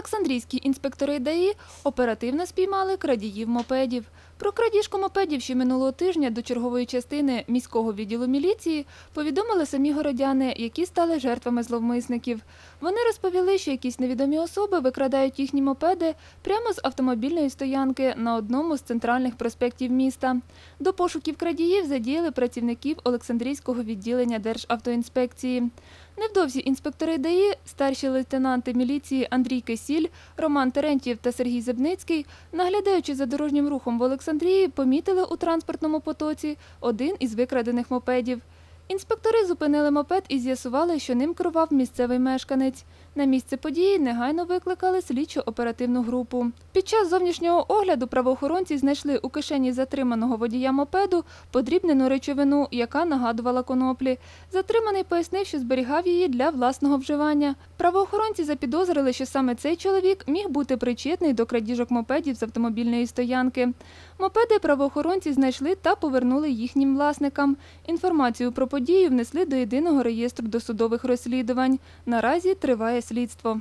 Олександрійські інспектори ДАІ оперативно спіймали крадіїв мопедів. Про крадіжку мопедів ще минулого тижня до чергової частини міського відділу міліції повідомили самі городяни, які стали жертвами зловмисників. Вони розповіли, що якісь невідомі особи викрадають їхні мопеди прямо з автомобільної стоянки на одному з центральних проспектів міста. До пошуків крадіїв задіяли працівників Олександрійського відділення Державтоінспекції. Невдовзі інспектори ДАІ, старші лейтенанти міліції Андрій Кисіль, Роман Терентьєв та Сергій Зебницький, наглядаючи за дорожнім рухом в Олександрії, помітили у транспортному потоці один із викрадених мопедів. Інспектори зупинили мопед і з'ясували, що ним керував місцевий мешканець. На місце події негайно викликали слідчо-оперативну групу. Під час зовнішнього огляду правоохоронці знайшли у кишені затриманого водія мопеду подрібнену речовину, яка нагадувала коноплі. Затриманий пояснив, що зберігав її для власного вживання. Правоохоронці запідозрили, що саме цей чоловік міг бути причетний до крадіжок мопедів з автомобільної стоянки. Мопеди правоохоронці знайшли та повернули їхнім власникам. Інформацію про подію внесли до єдиного реєстру досудових розслідувань. Наразі триває слідство.